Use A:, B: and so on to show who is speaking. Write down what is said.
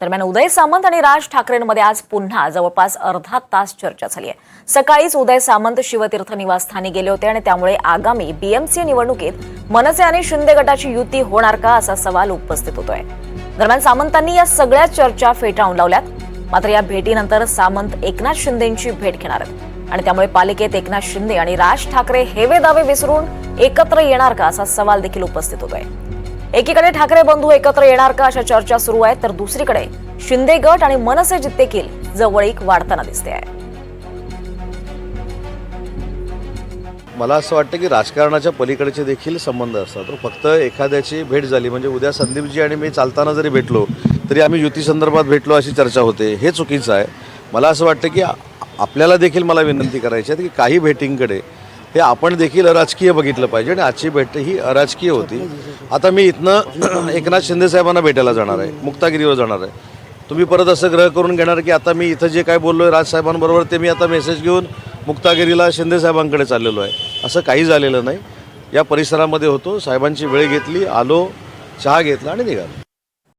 A: दरम्यान उदय सामंत आणि राज ठाकरेंमध्ये आज पुन्हा जवळपास अर्धा तास चर्चा झाली आहे. सकाळीच उदय सामंत शिवतीर्थ निवासस्थानी गेले होते आणि त्यामुळे आगामी बीएमसी निवडणुकीत मनसे आणि शिंदे गटाची युती होणार का असा सवाल उपस्थित होतोय. दरम्यान सामंतांनी या सगळ्या चर्चा फेटाळून लावल्यात. मात्र या भेटीनंतर सामंत एकनाथ शिंदेची भेट घेणार आहेत. आणि त्यामुळे पालिकेत एकनाथ शिंदे आणि राज ठाकरे हेवे दावे विसरून एकत्र येणार का असा सवाल देखील उपस्थित होतोय. एकीकडे ठाकरे बंधू एकत्र येणार का अशा चर्चा सुरू आहेत तर दुसरीकडे शिंदे गट आणि मनसे जित देखील जवळीक वाढताना दिसते आहे.
B: मला असं वाटतं की राजकारणाच्या पलीकडचे देखील संबंध असतात. फक्त एखाद्याची भेट झाली म्हणजे उद्या संदीपजी आणि मी चालताना जरी भेटलो तरी आम्ही युती संदर्भात भेटलो अशी चर्चा होते. हे चुकीचं आहे. मला असं वाटतं की आपल्याला देखील मला विनंती करायची आहे की काही भेटींकडे हे आपण देखील अराजकीय बघितलं पाहिजे आणि आजची भेट ही अराजकीय होती. आता मी इथनं एकनाथ शिंदे साहेबांना भेटायला जाणार आहे मुक्तागिरीवर जाणार आहे. तुम्ही परत असं ग्रह करून घेणार की आता मी इथं जे काय बोललो आहे राजसाहेबांबरोबर ते मी आता मेसेज घेऊन मुक्तागिरीला शिंदे साहेबांकडे चाललेलो आहे. असं काही झालेलं नाही. या परिसरामध्ये होतो. साहेबांची वेळ घेतली आलो चहा घेतला आणि निघालो.